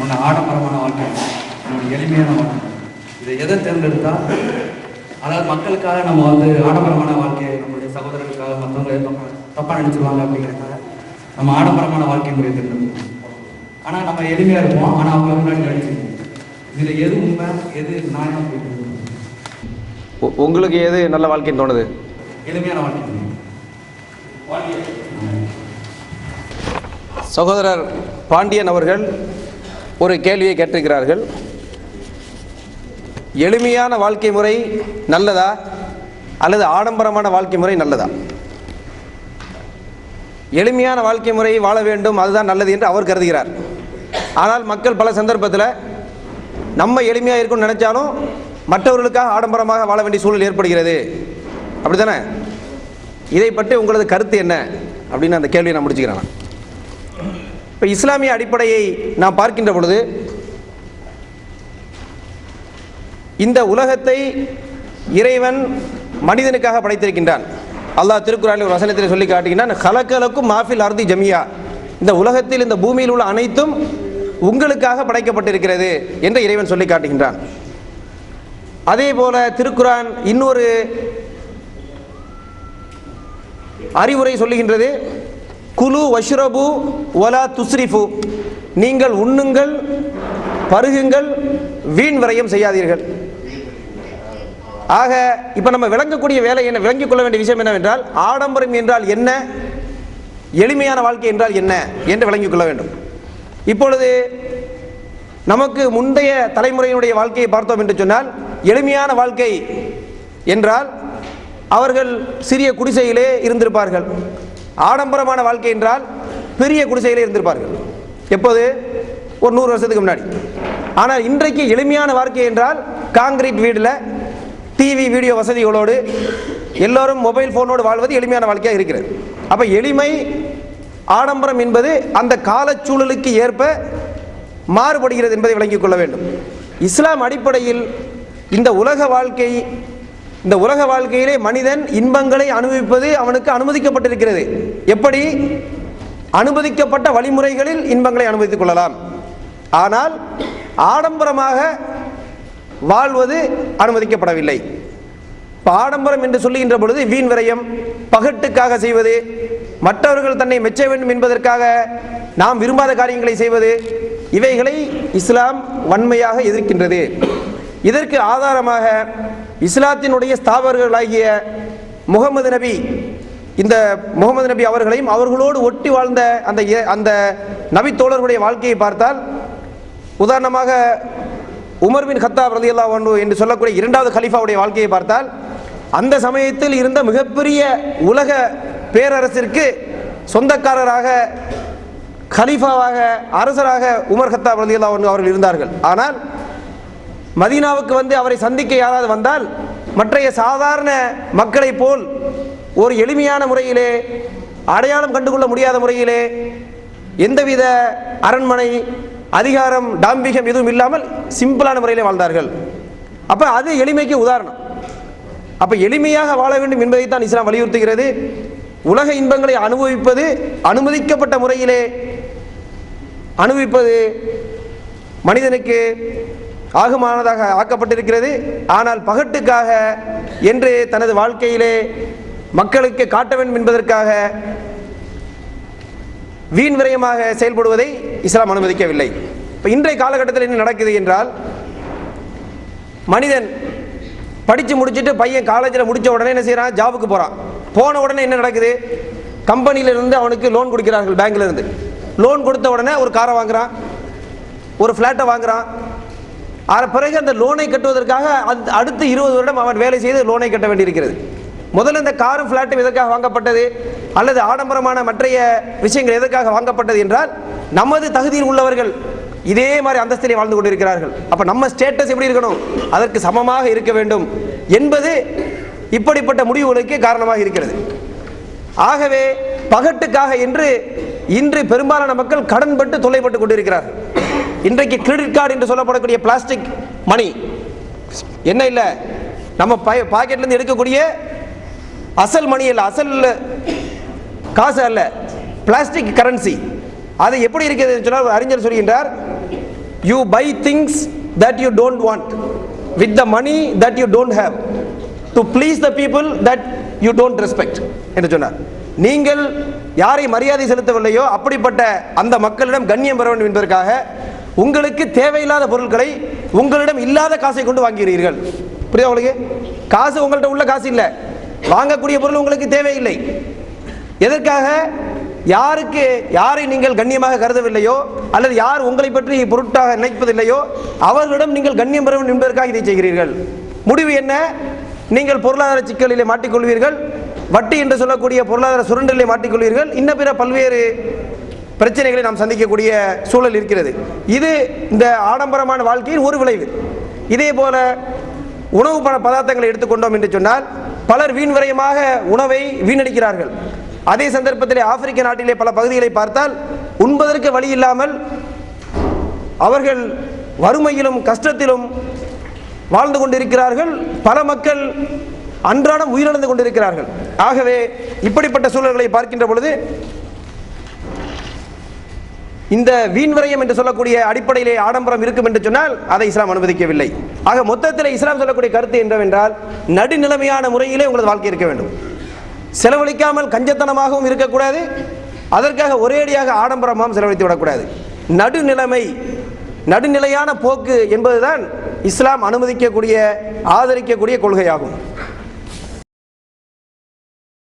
ஒன்று ஆடம்பரமான வாழ்க்கை. இன்னொன்று எளிமையான வாழ்க்கை. இதை எதை தேர்ந்தெடுத்தால் அதாவது மக்களுக்காக நம்ம வந்து ஆடம்பரமான வாழ்க்கையை நம்மளுடைய சகோதரர்களுக்காக மற்றவங்க தப்பா- தப்பா நினைச்சிருவாங்க அப்படிங்கிறதுக்காக நம்ம ஆடம்பரமான வாழ்க்கை முறையை தேர்ந்தெடுப்போம். ஆனால் நம்ம எளிமையாக இருப்போம். ஆனால் அவங்க முன்னாடி நடிச்சிருப்போம் இதில் எது உண்மை? எது நியாயம் அப்படின்னு உங்களுக்கு எது நல்ல வாழ்க்கைன்னு தோணுது? எளிமையான வாழ்க்கை. சகோதரர் பாண்டியன் அவர்கள் ஒரு கேள்வியை கேட்டிருக்கிறார்கள். எளிமையான வாழ்க்கை முறை நல்லதா? அல்லது ஆடம்பரமான வாழ்க்கை முறை நல்லதா? எளிமையான வாழ்க்கை முறையை வாழ வேண்டும் அதுதான் நல்லது என்று அவர் கருதுகிறார். ஆனால் மக்கள் பல சந்தர்ப்பத்தில் நம்ம எளிமையாக இருக்கும்னு நினைச்சாலும் மற்றவர்களுக்காக ஆடம்பரமாக வாழ வேண்டிய சூழல் ஏற்படுகிறது. அப்படிதானே இதை பற்றி உங்களது கருத்து என்ன? அப்படின்னு அந்த கேள்வியை நான் முடிச்சுக்கிறேன். இப்போ இஸ்லாமிய அடிப்படையை நாம் பார்க்கின்ற பொழுது இந்த உலகத்தை இறைவன் மனிதனுக்காக படைத்திருக்கின்றான். அல்லாஹ் திருக்குறானில் ஒரு வசனத்தில் சொல்லி காட்டுகின்றான் ஹலக்கலக்கும் மாஃபில் அர்தி ஜமியா. இந்த உலகத்தில் இந்த பூமியில் உள்ள அனைத்தும் உங்களுக்காக படைக்கப்பட்டிருக்கிறது என்று இறைவன் சொல்லி காட்டுகின்றான். அதே போல திருக்குரான் இன்னொரு அறிவுரை சொல்லுகின்றது குலு வஷ்ரபு ஒலா துஸ்ரிஃபு. நீங்கள் உண்ணுங்கள் பருகுங்கள் வீண் விரயம் செய்யாதீர்கள். ஆக இப்போ நம்ம விளங்கக்கூடிய வேலை என்ன விளங்கிக் கொள்ள வேண்டிய விஷயம் என்னவென்றால் ஆடம்பரம் என்றால் என்ன எளிமையான வாழ்க்கை என்றால் என்ன என்று விளங்கிக் கொள்ள வேண்டும். இப்பொழுது நமக்கு முந்தைய தலைமுறையினுடைய வாழ்க்கையை பார்த்தோம் என்று சொன்னால் எளிமையான வாழ்க்கை என்றால் அவர்கள் சிறிய குடிசையிலே இருந்திருப்பார்கள். ஆடம்பரமான வாழ்க்கை என்றால் பெரிய குடிசையில் இருந்திருப்பார்கள். எப்போது? ஒரு நூறு வருஷத்துக்கு முன்னாடி. ஆனால் இன்றைக்கு எளிமையான வாழ்க்கை என்றால் காங்கிரீட் வீடில் டிவி வீடியோ வசதிகளோடு எல்லோரும் மொபைல் ஃபோனோடு வாழ்வது எளிமையான வாழ்க்கையாக இருக்கிறது. அப்போ எளிமை ஆடம்பரம் என்பது அந்த காலச்சூழலுக்கு ஏற்ப மாறுபடுகிறது என்பதை விளங்கிக் கொள்ள வேண்டும். இஸ்லாம் அடிப்படையில் இந்த உலக வாழ்க்கை இந்த உலக வாழ்க்கையிலே மனிதன் இன்பங்களை அனுபவிப்பது அவனுக்கு அனுமதிக்கப்பட்டிருக்கிறது. எப்படி? அனுமதிக்கப்பட்ட வழிமுறைகளில் இன்பங்களை அனுமதித்துக் கொள்ளலாம். ஆனால் ஆடம்பரமாக வாழ்வது அனுமதிக்கப்படவில்லை. ஆடம்பரம் என்று சொல்லுகின்ற பொழுது வீண் விரயம் பகட்டுக்காக செய்வது மற்றவர்கள் தன்னை மெச்ச வேண்டும் என்பதற்காக நாம் விரும்பாத காரியங்களை செய்வது இவைகளை இஸ்லாம் வன்மையாக எதிர்க்கின்றது. இதற்கு ஆதாரமாக இஸ்லாத்தினுடைய ஸ்தாபகர்களாகிய முகமது நபி இந்த முகமது நபி அவர்களையும் அவர்களோடு ஒட்டி வாழ்ந்த அந்த அந்த நபி தோழர்களுடைய வாழ்க்கையை பார்த்தால் உதாரணமாக உமர் பின் கத்தாப் ரலியல்லாஹு அன்ஹு என்று சொல்லக்கூடிய இரண்டாவது கலீஃபாவுடைய வாழ்க்கையை பார்த்தால் அந்த சமயத்தில் இருந்த மிகப்பெரிய உலக பேரரசிற்கு சொந்தக்காரராக கலீஃபாவாக அரசராக உமர் கத்தாப் ரலியல்லாஹு ஒன்று அவர்கள் இருந்தார்கள். ஆனால் மதீனாவுக்கு வந்து அவரை சந்திக்க யாராவது வந்தால் மற்றைய சாதாரண மக்களைப் போல் ஒரு எளிமையான முறையிலே அடையாளம் கண்டுகொள்ள முடியாத முறையிலே எந்தவித அரண்மனை அதிகாரம் டாம்பிகம் எதுவும் இல்லாமல் சிம்பிளான முறையில் வாழ்ந்தார்கள். அப்போ அது எளிமைக்கு உதாரணம். அப்போ எளிமையாக வாழ வேண்டும் என்பதைத்தான் இஸ்லாம் வலியுறுத்துகிறது. உலக இன்பங்களை அனுபவிப்பது அனுமதிக்கப்பட்ட முறையிலே அனுபவிப்பது மனிதனுக்கு ஆகுமானதாக ஆக்கப்பட்டிருக்கிறது. ஆனால் பகட்டுக்காக என்று தனது வாழ்க்கையிலே மக்களுக்கு காட்ட வேண்டும் என்பதற்காக வீண் விரயமாக செயல்படுவதை இஸ்லாம் அனுமதிக்கவில்லை. இப்போ இன்றைய காலகட்டத்தில் என்ன நடக்குது என்றால் மனிதன் படித்து முடிச்சுட்டு பையன் காலேஜில் முடித்த உடனே என்ன செய்கிறான் ஜாபுக்கு போகிறான் போன உடனே என்ன நடக்குது? கம்பெனியிலிருந்து அவனுக்கு லோன் கொடுக்கிறார்கள் பேங்க்லேருந்து லோன் கொடுத்த உடனே ஒரு காரை வாங்குறான். ஒரு ஃப்ளாட்டை வாங்குறான். பிறகு அந்த லோனை கட்டுவதற்காக அந்த அடுத்த இருபது வருடம் அவன் வேலை செய்து லோனை கட்ட வேண்டியிருக்கிறது. முதல்ல இந்த காரும் ஃப்ளாட்டும் எதற்காக வாங்கப்பட்டது? அல்லது ஆடம்பரமான மற்றைய விஷயங்கள் எதற்காக வாங்கப்பட்டது என்றால் நமது தகுதியில் உள்ளவர்கள் இதே மாதிரி அந்தஸ்திலே வாழ்ந்து கொண்டிருக்கிறார்கள். அப்போ நம்ம ஸ்டேட்டஸ் எப்படி இருக்கணும்? அதற்கு சமமாக இருக்க வேண்டும் என்பது இப்படிப்பட்ட முடிவுகளுக்கு காரணமாக இருக்கிறது. ஆகவே பகட்டுக்காக என்று இன்று பெரும்பாலான மக்கள் கடன்பட்டு தொல்லைப்பட்டு கொண்டிருக்கிறார்கள். இன்றைக்கு கிரெடிட் கார்டு என்று சொல்லப்படக்கூடிய பிளாஸ்டிக் மணி என்ன இல்லை? நம்ம பாக்கெட்ல இருந்து எடுக்கக்கூடிய அசல் மணி இல்லை. அசல் காசு அல்ல. பிளாஸ்டிக் கரன்சி அது எப்படி இருக்கிறது சொன்னால் அறிஞர் சொல்கின்றார் you buy things that you don't want with the money that you don't have to please the people that you don't respect என்று சொன்னார். நீங்கள் யாரை மரியாதை செலுத்தவில்லையோ அப்படிப்பட்ட அந்த மக்களிடம் கண்ணியம் பெற வேண்டும் என்பதற்காக உங்களுக்கு தேவையில்லாத பொருட்களை உங்களிடம் இல்லாத காசை கொண்டு வாங்குகிறீர்கள். புரியுதா உங்களுக்கு? காசு உங்கள்கிட்ட உள்ள காசு இல்லை. வாங்கக்கூடிய பொருள் உங்களுக்கு தேவையில்லை. எதற்காக? யாருக்கு யாரை நீங்கள் கண்ணியமாக கருதவில்லையோ அல்லது யார் உங்களை பற்றி பொருட்டாக நினைப்பதில்லையோ அவர்களிடம் நீங்கள் கண்ணியம் பெற வேண்டும் என்பதற்காக இதை செய்கிறீர்கள். முடிவு என்ன? நீங்கள் பொருளாதார சிக்கலிலே மாட்டிக்கொள்வீர்கள். வட்டி என்று சொல்லக்கூடிய பொருளாதார சுரண்டலை மாட்டிக்கொள்வீர்கள். இன்ன பிற பல்வேறு பிரச்சனைகளை நாம் சந்திக்கக்கூடிய சூழல் இருக்கிறது. இது இந்த ஆடம்பரமான வாழ்க்கையின் ஒரு விளைவு. இதே போல உணவு பண பதார்த்தங்களை எடுத்துக்கொண்டோம் என்று சொன்னால் பலர் வீண்வரையமாக உணவை வீணடிக்கிறார்கள். அதே சந்தர்ப்பத்திலே ஆப்பிரிக்க நாட்டிலே பல பகுதிகளை பார்த்தால் உண்பதற்கு வழி இல்லாமல் அவர்கள் வறுமையிலும் கஷ்டத்திலும் வாழ்ந்து கொண்டிருக்கிறார்கள். பல மக்கள் அன்றாடம் உயிரிழந்து கொண்டிருக்கிறார்கள். ஆகவே இப்படிப்பட்ட சூழல்களை பார்க்கின்ற பொழுது இந்த வீண் விரயம் என்று சொல்லக்கூடிய அடிப்படையிலே ஆடம்பரம் இருக்கும் என்று சொன்னால் அதை இஸ்லாம் அனுமதிக்கவில்லை. ஆக மொத்தத்தில் இஸ்லாம் சொல்லக்கூடிய கருத்து என்னவென்றால் நடுநிலைமையான முறையிலே உங்களது வாழ்க்கை இருக்க வேண்டும். செலவழிக்காமல் கஞ்சத்தனமாகவும் இருக்கக்கூடாது. அதற்காக ஒரேடியாக ஆடம்பரமாகவும் செலவழித்து விடக்கூடாது. நடுநிலைமை நடுநிலையான போக்கு என்பதுதான் இஸ்லாம் அனுமதிக்கக்கூடிய ஆதரிக்கக்கூடிய கொள்கையாகும்.